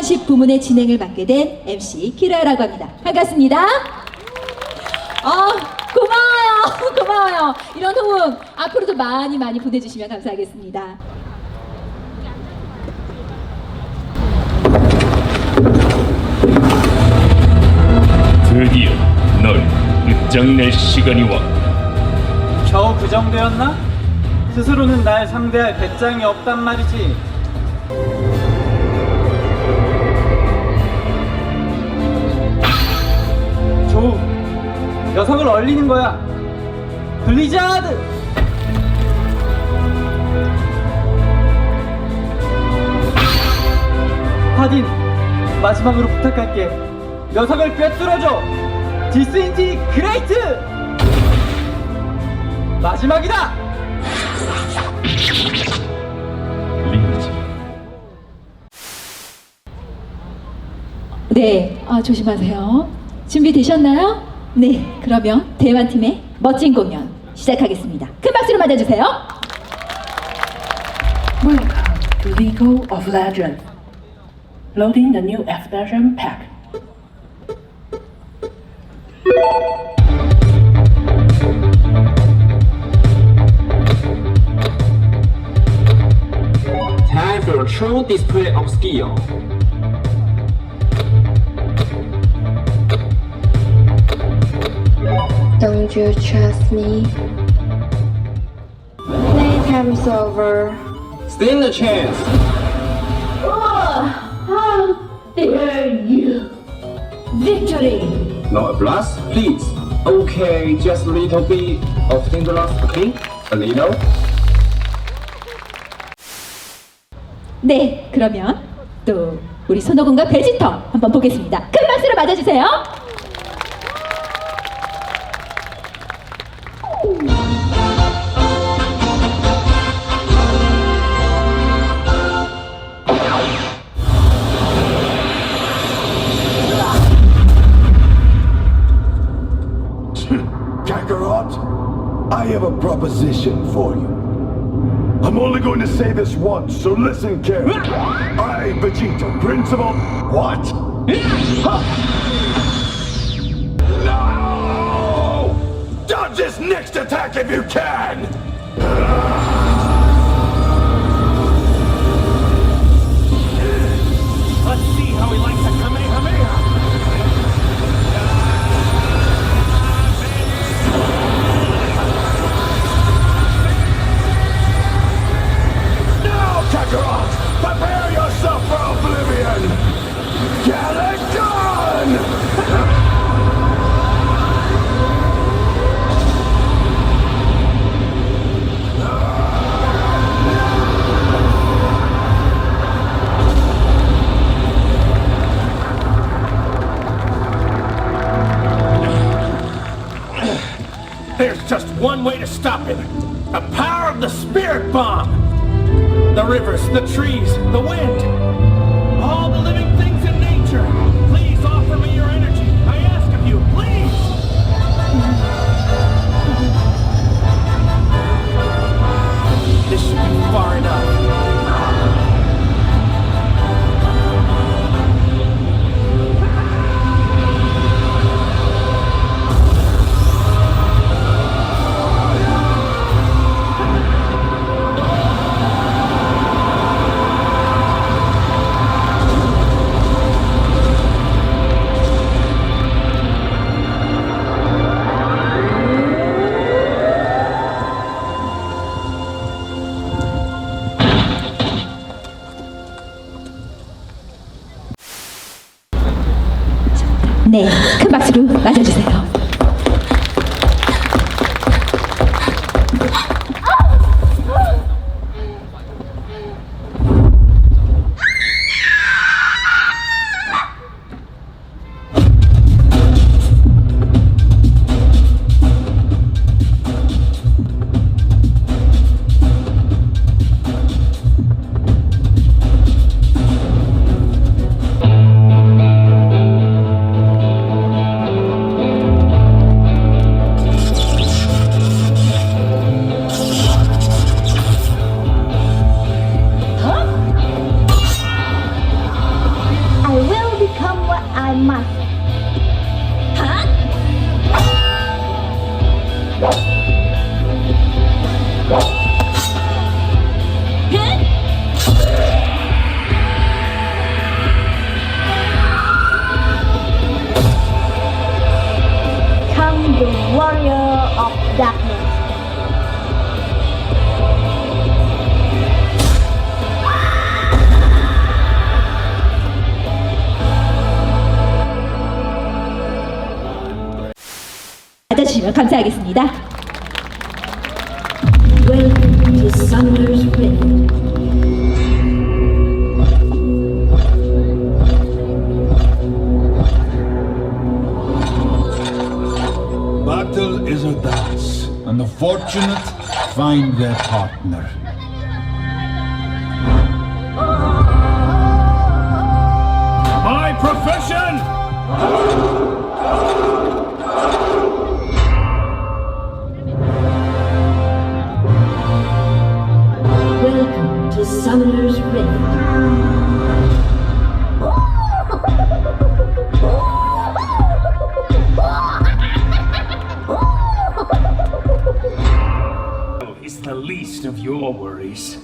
공연식 부문의 진행을 맡게 된 MC 키라라고 합니다. 반갑습니다. 아, 고마워요. 고마워요. 이런 호응 앞으로도 많이 많이 보내주시면 감사하겠습니다. 드디어 널 끝장낼 시간이 왔다. 겨우 그 정도였나? 스스로는 날 상대할 배짱이 없단 말이지. 녀석을 얼리는 거야. 블리자드! 하딘, 마지막으로 부탁할게. 녀석을 꿰뚫어줘! 디스인지 그레이트! 마지막이다! 리즈. 네, 아, 조심하세요. 준비되셨나요? 네, 그러면 대만팀의 멋진 공연 시작하겠습니다. 큰 박수로 맞아주세요. Welcome to League of Legends. Loading the new expansion pack. Time for a true display of skill. Don't you trust me? Playtime's over. Stand a chance. Victory! No applause, please. Okay, just a little bit of dangerous, okay? A little. 네, 그러면 또 우리 손오공과 베지터 한번 보겠습니다. 큰 박수로 맞아주세요. Have a proposition for you. I'm only going to say this once, so listen carefully. I, Vegeta, Principal. What? No! Dodge this next attack if you can! There's just one way to stop him. The power of the spirit bomb. The rivers, the trees, the wind. 네, 큰 박수로 맞아주세요. 감사하겠습니다. Welcome to Summoner's Rift. Battle is a dance, and the fortunate find their partner. My profession! Summoner's Rift. Oh, it's the least of your worries.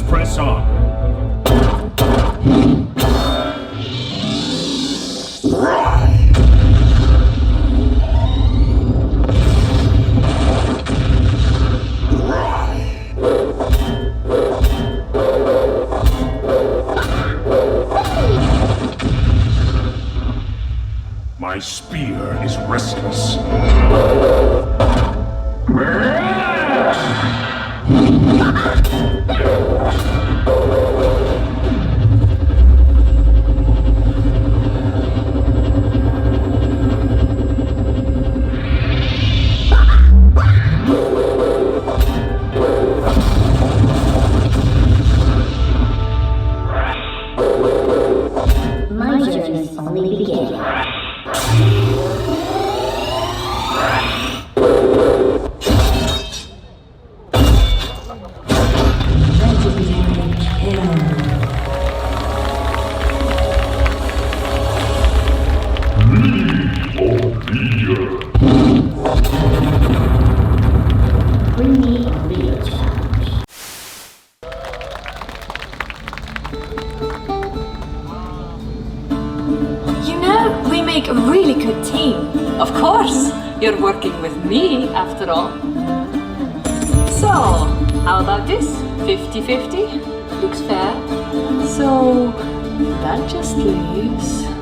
Us press on. My spear is restless. A real challenge. You know, we make a really good team. Of course, you're working with me after all. So, how about this? 50 50? Looks fair. So, that just leaves.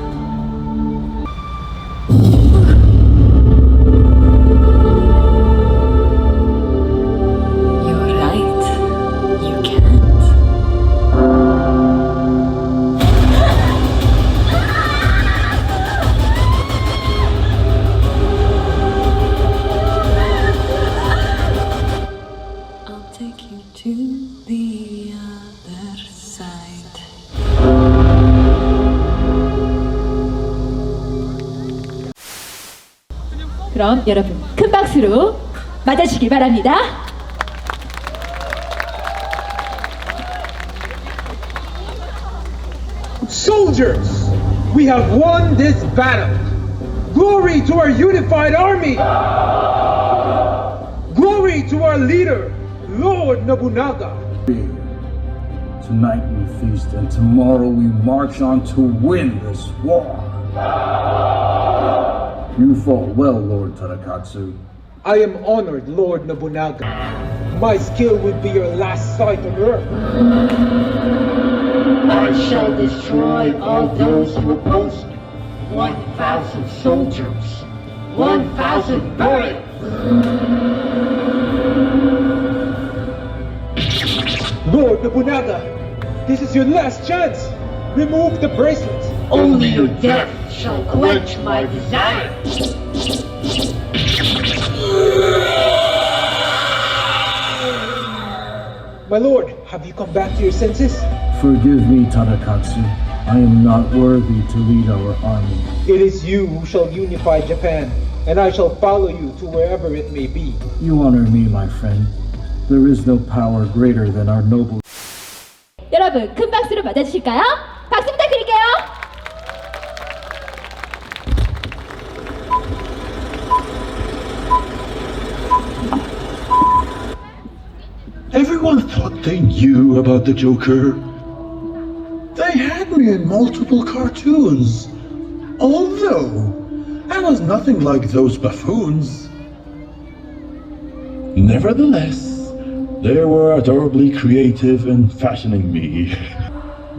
그럼 여러분 큰 박수로 맞아주길 바랍니다. Soldiers, we have won this battle. Glory to our unified army. Glory to our leader, Lord Nobunaga. Tonight we feast, and tomorrow we march on to win this war. You fought well, Lord Tarakatsu. I am honored, Lord Nobunaga. My skill will be your last sight on earth. I shall destroy all those who oppose me. 1,000 soldiers. 1,000 bullets. Lord Nobunaga, this is your last chance. Remove the bracelet. Only your death shall quench my desire. My lord, have you come back to your senses? Forgive me, Tadakatsu. I am not worthy to lead our army. It is you who shall unify Japan, and I shall follow you to wherever it may be. You honor me, my friend. There is no power greater than our noble. 여러분 큰 박수로 맞아주실까요? 박수 부탁드릴게요. They knew about the Joker. They had me in multiple cartoons. Although, I was nothing like those buffoons. Nevertheless, they were adorably creative in fashioning me.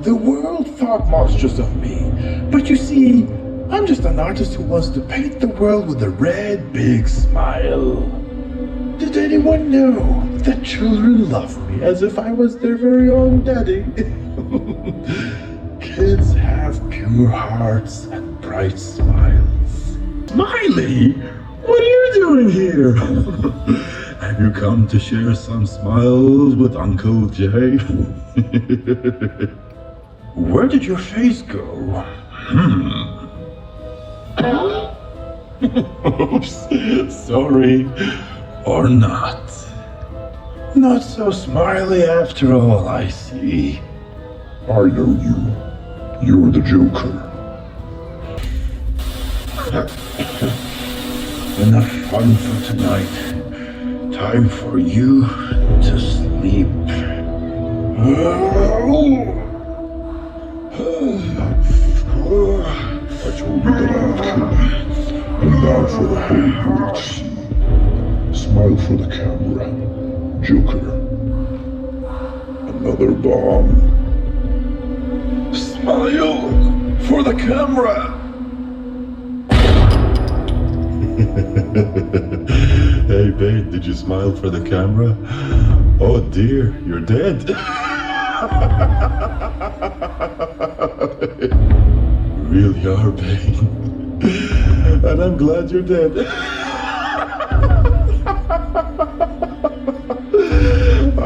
The world thought monstrous of me, but you see, I'm just an artist who wants to paint the world with a red big smile. Did anyone know that children love me as if I was their very own daddy? Kids have pure hearts and bright smiles. Smiley, what are you doing here? have you come to share some smiles with Uncle Jay? Where did your face go? Hmm. Oops, sorry. Or not. Not so smiley after all, I see. I know you. You're the Joker. Enough fun for tonight. Time for you to sleep. I told you that I have And now for the whole world to see. Smile for the camera. Joker. Another bomb. Smile for the camera. hey, babe, did you smile for the camera? Oh dear, you're dead. really are, babe. And I'm glad you're dead.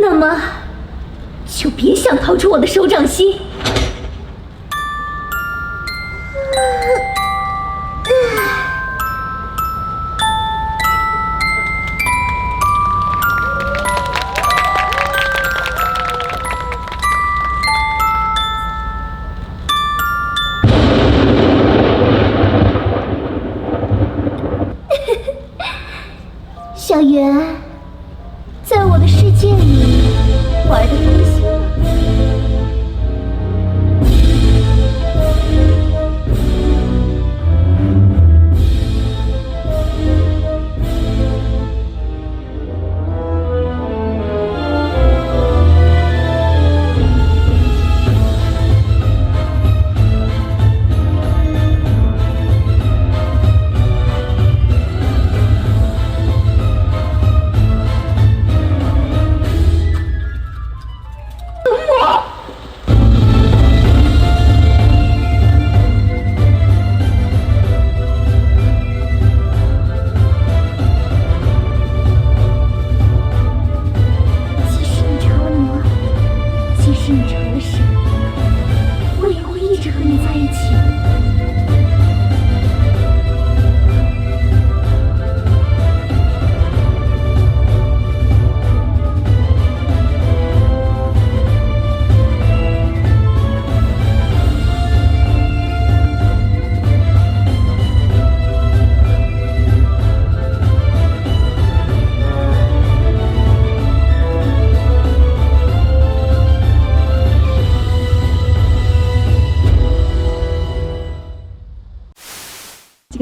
那么就别想逃出我的手掌心。小圆，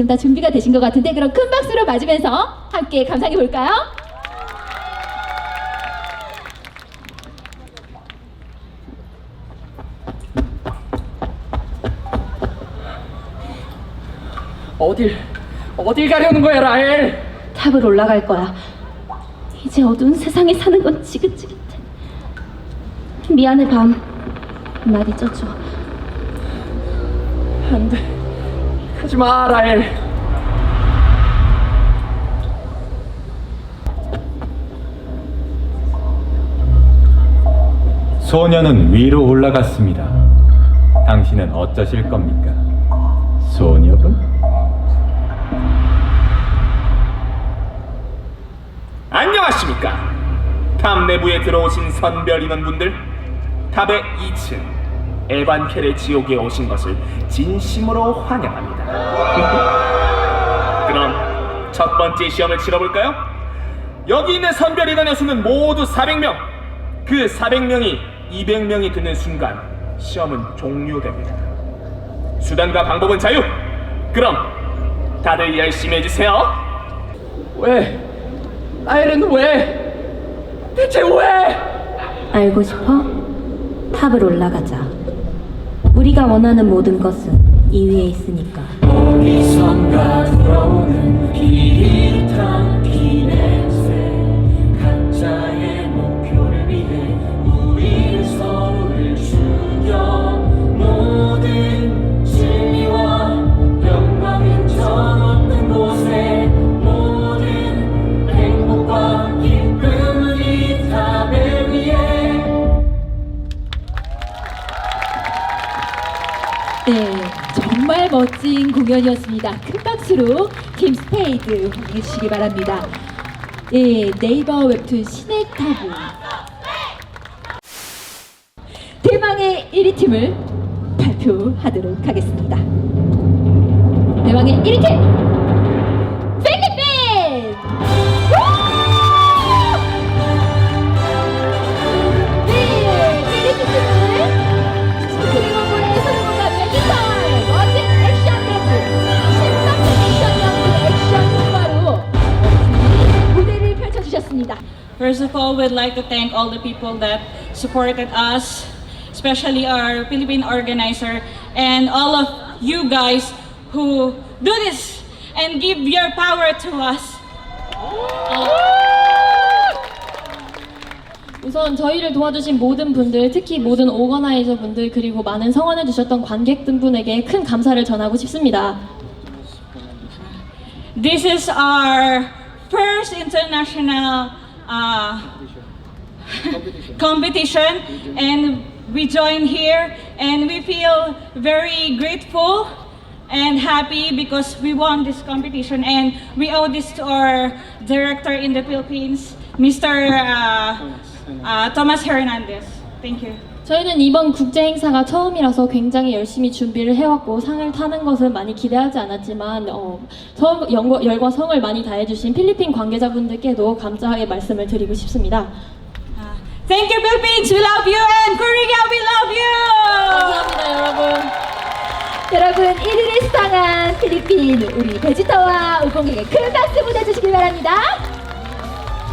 다 준비가 되신 것 같은데 그럼 큰 박수로 맞으면서 함께 감상해 볼까요? 어딜 어딜 가려는 거야 라헬? 탑을 올라갈 거야. 이제 어두운 세상에 사는 건 지긋지긋해. 미안해 밤. 날 잊어줘. 안 돼 가지 마 라헬. 소녀는 위로 올라갔습니다. 당신은 어쩌실 겁니까? 소녀분? 안녕하십니까? 탑 내부에 들어오신 선별 인원분들, 탑의 2층 에반켈의 지옥에 오신 것을 진심으로 환영합니다. 그럼 첫 번째 시험을 치러볼까요? 여기 있는 선별 인원의 수는 모두 400명. 그 400명이 200명이 되는 순간 시험은 종료됩니다. 수단과 방법은 자유. 그럼 다들 열심히 해주세요. 왜? 라헬은 왜? 대체 왜? 알고 싶어? 탑을 올라가자. 우리가 원하는 모든 것은 이 위에 있으니까. 어디선가 들어오는 비릿한 공연이었습니다. 큰 박수로 팀 스페이드 환영해 주시기 바랍니다. 예, 네이버 웹툰 신의 타부 대망의 1위 팀을 발표하도록 하겠습니다. 대망의 1위 팀 펼쳐주셨습니다. First of all, we'd like to thank all the people that supported us, especially our Philippine organizer, and all of you guys who do this and give your power to us. 우선 저희를 도와주신 모든 분들, 특히 모든 오거나이저 분들 그리고 많은 성원해 주셨던 관객 분에게 큰 감사를 전하고 싶습니다. This is our first international uh, competition, and we join here, and we feel very grateful and happy because we won this competition, and we owe this to our director in the Philippines, Mr. Uh, uh, Thomas Hernandez. Thank you. 저희는 이번 국제 행사가 처음이라서 굉장히 열심히 준비를 해왔고 상을 타는 것은 많이 기대하지 않았지만 어, 성, 연과, 열과 성을 많이 다해주신 필리핀 관계자분들께도 감사하게 말씀을 드리고 싶습니다. Thank you, Philippines. We love you, and Korea, we love you. 감사합니다, 여러분. 여러분 1위를 수상한 필리핀 우리 베지터와 우공에게 큰 박수 보내주시기 바랍니다.